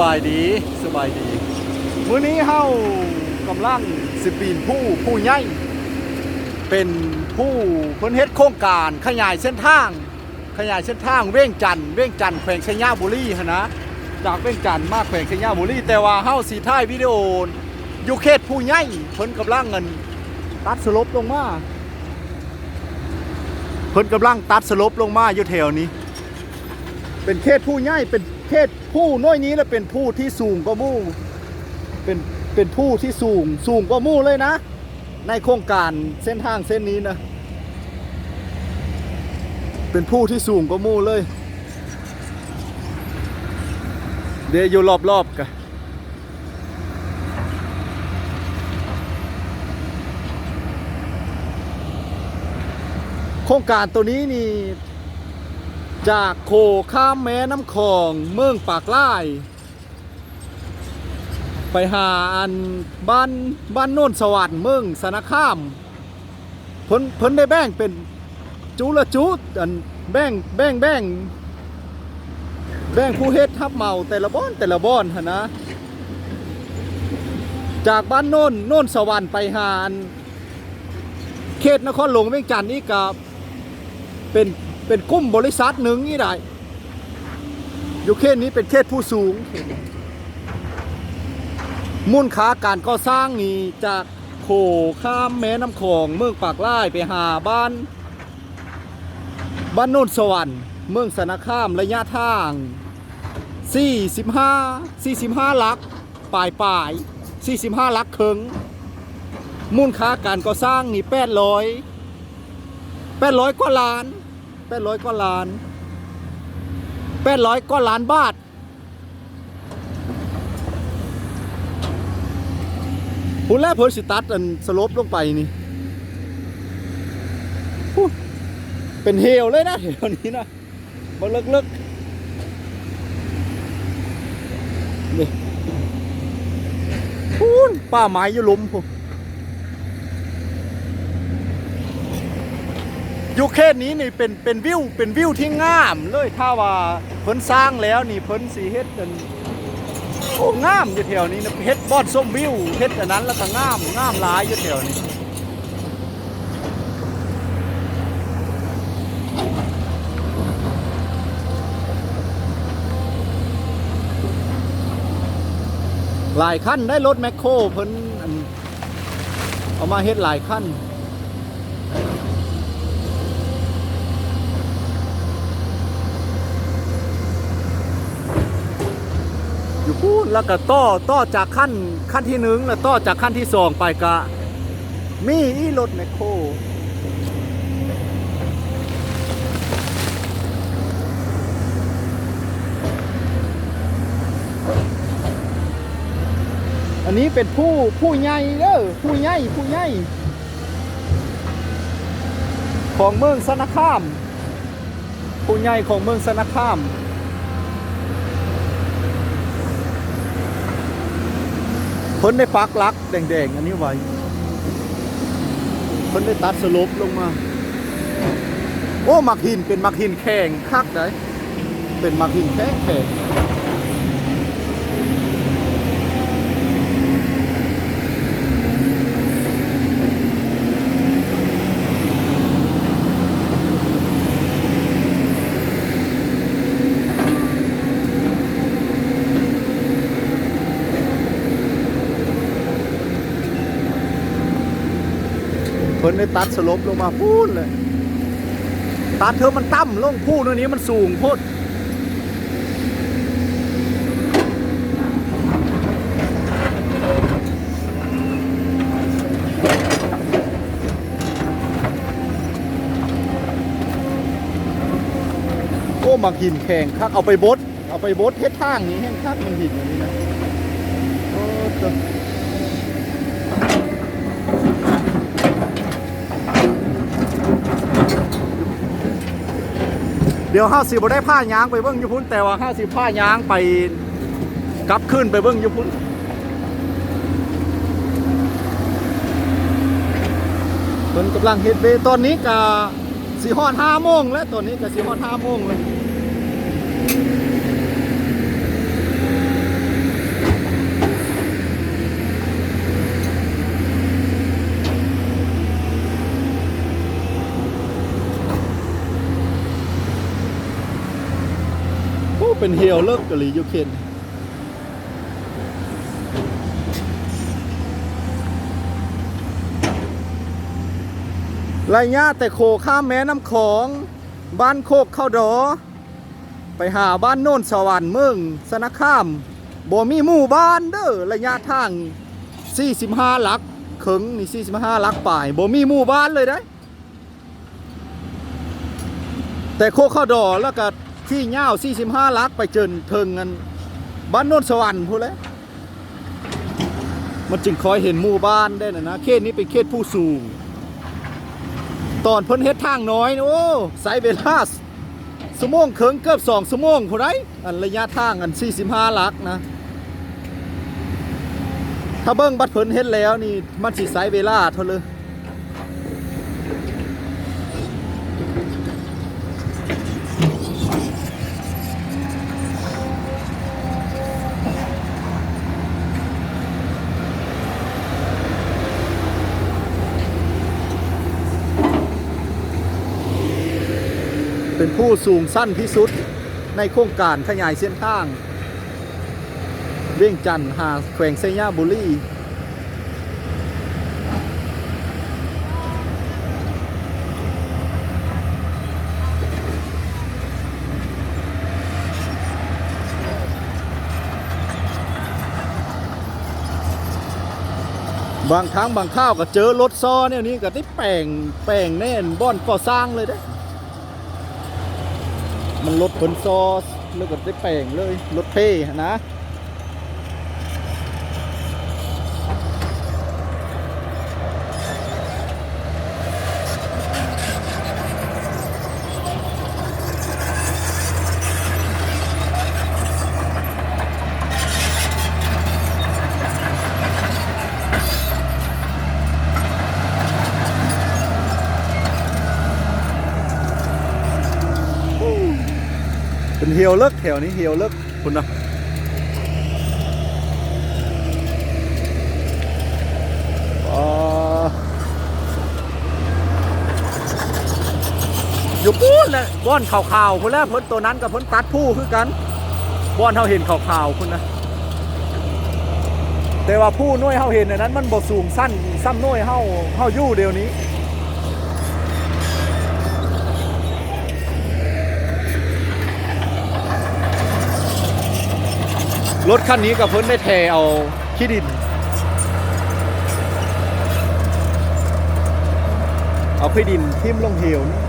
บายดีสบายดี มื้อนี้เฮากำลังสิปีนผู้ผู้ใหญ่เป็นผู้เพิ่นเฮ็ดโครงการขยายเส้นทาง ขยายเส้นทางเว้งจันเว้งจันแขวงชัยบุรีหั่นนะจากเว้งจันมาแขวงชัยบุรี แต่ว่าเฮาสิถ่ายวิดีโออยู่เขตผู้ใหญ่เพิ่นกำลังเงินตัดสลบลงมาเพิ่นกำลังตัดสลบลงมาอยู่แถวนี้ เป็นเขตผู้ใหญ่เป็น เขตผู้น้อยนี้และเป็นผู้ที่สูงกว่ามู่เป็นเป็นผู้ที่สูงสูงกว่ามู่เลยนะ ในโครงการเส้นทางเส้นนี้นะ เป็นผู้ที่สูงกว่ามู่เลย เดี๋ยวอยู่รอบๆกันโครงการตัวนี้นี่ จากโคข้ามแม่น้ำคลองเมืองปากล่ายไปหาอันบ้านบ้านโน่นสวรรค์เมืองสารคามเพิ่นเพิ่นได้แบ่งเป็นจุละจุอันแบ่งแบ่งแบ่งแบ่งผู้เฮ็ดทับเมาแต่ละบ้อนแต่ละบ้อนหนนะ จากบ้านโน่นโน่นสวรรค์ไปหาอันเขตนครหลวงเวียงจันทน์นี่กับเป็น เป็นกลุ่มบริษัทหนึ่งนี่ได้อยู่เขตนี้เป็นเขตผู้สูง มูลค่าการก่อสร้างนี่จากโขข้ามแม่น้ำคองเมืองปากล่ายไปหาบ้าน บ้านโนนสวรรค์เมืองสนคามระยะทาง 45 45 ลักปลายปลาย 45 ลักเคิงมูลค่าการก่อสร้างนี่800 800 กว่าล้าน แปดร้อยกว่าล้านแปดร้อยกว่าล้านบาทพูดแล้วเพิ่นสิตัดอันสลบลงไปนี่ เป็นเฮวเลยนะแถวนี้นะบ่เลิกๆนี่พูนป้าไม้ยู่หลุมพูน ยู่เขตนี้นี่เป็นเป็นวิวเป็นวิวที่งามเลยถ้าว่าเพิ่นสร้างแล้วนี่เพิ่นสีเฮ็ดกันโอ้งามอยู่แถวนี้นะเฮ็ดบอนส้มวิวเฮ็ดอันนั้นแล้วก็งามงามหลายอยู่แถวนี้หลายขั้นได้รถแมคโครเพิ่นอันเอามาเฮ็ดหลายขั้น อยู่พูด แล้วก็ต่อต่อจากขั้นขั้นที่หนึ่งแล้วต่อจากขั้นที่สองไปกะ มีอีรถแมคโครอันนี้เป็นผู้ผู้ใหญ่เด้อผู้ใหญ่ผู้ใหญ่ของเมืองสนคาม ผู้ใหญ่ของเมืองสนคาม เพิ่นได้ปักลักแดงๆ อันนี้ไว้เพิ่นได้ตัดสลบลงมา โอ้มักหินเป็นมักหินแข็งคักได้เป็นมักหินแข็งแข็ง พิ่นได้ตัดสลบลงมาพูนเลย ตัดเธอมันต่ำลงพูนอันนี้มันสูงโพดโอ้มักหินแข็งคักเอาไปบดเอาไปบดเฮ็ดทางนี้แห้งคักมันหินอันนี้นะโอ้ตะ เดี๋ยวห้าสิบได้ผ้ายางไปเบิ้งยุพุ้นแต่ว่าห้าสิบผ้ายางไปกลับขึ้นไปเบิ้งยุพุ้นเพิ่นกำลังเฮ็ดเบตอนนี้กะสีฮอดห้าโมงแล้วตอนนี้กะสีฮอดห้าโมงเลย เป็นเฮียวเลิกกะหลีอยู่เคนระยะแต่โคข้ามแม่น้ำของ บ้านโคกเข้าดอ ไปหาบ้านโน่นสวรรค์เมืองสนคามบ่มีหมู่บ้านเด้อระยะทาง 45 หลักเขิงนี่45 หลักป่ายบ่มีหมู่บ้านเลยได้ แต่โคกเข้าดอแล้วก็ ที่เง่า45ลักไปเจินเทิงกันบ้านโน่นสวรรค์พูดเลยมันจึงคอยเห็นหมู่บ้านได้นะนะเขตนี้เป็นเขตผู้สูง ตอนเพิ่นเฮ็ดทางน้อยโอ้ไซเวลาสสมองเคิงเกือบสองสมองผู้ไรอันระยะทางอัน45หลักนะ ถ้าเบิ้งบัดเพิ่นเฮ็ดแล้วนี่มันสิไซเวลาเท่าเลย เป็นผู้สูงสั้นที่สุดในโครงการขยายเส้นทาง เวียงจันทร์หาแขวงไซย่าบุรีบางครั้งบางข้าวก็เจอรถซอเนี่ยนี้ก็ได้แปลงแปลงแน่นบ่อนก่อสร้างเลยเด้ มันลดขนซอสแล้วก็ได้แป้งเลยลดเพ่นะ เป็นเฮียวเลิกแถวนี้เฮียวเลิกคุณนะอ่าอยู่ปูนแหละบ้อนข่าวๆคุณแล้วพ้นตัวนั้นกับพ้นตัดผู้คือกันบ้อนเขาเห็นข่าวๆคุณนะแต่ว่าผู้น้อยเขาเห็นอันนั้นมันบ่สูงสั้นซ้ำน้อยเขาเขาอยู่เดียวนี้ รถคันนี้กับเพิ่นได้แทเอาขี้ดิน เอาขี้ดินทิ่มลงเหวนี่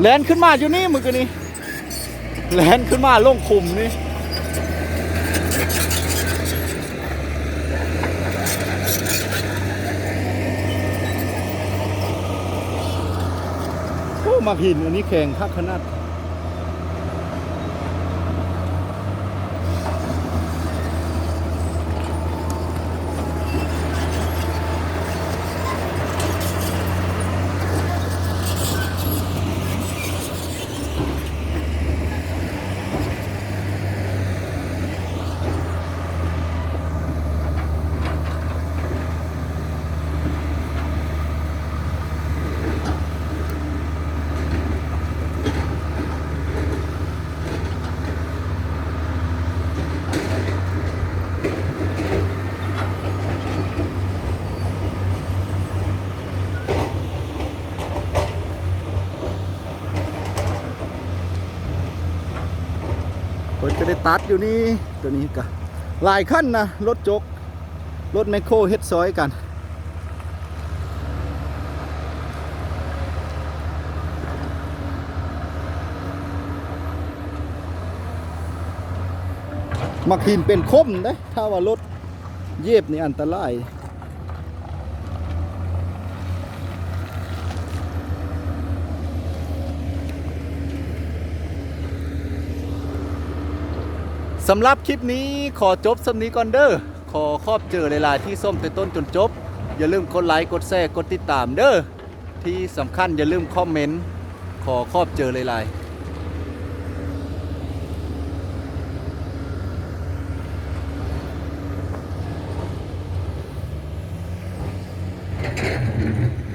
แลนขึ้นมาอยู่นี่มือกันนี่แลนขึ้นมาลงคุมนี่โอ้มาหินอันนี้แข่งคักขนาด ได้ตัดอยู่นี่ตัวนี้ก็หลายขั้นนะรถจก รถแมคโครเฮ็ดซอยกันมักหินเป็นคมนะถ้าว่ารถเย็บนี่อันตราย สำหรับคลิปนี้ขอจบสำนี้ก่อนเด้อขอครอบเจอเลายๆที่ส้มแต่ต้นจนจบ อย่าลืมกดไลค์กดแชร์กดติดตามเด้อที่สำคัญอย่าลืมคอมเมนต์ขอครอบเจอเลายๆうん。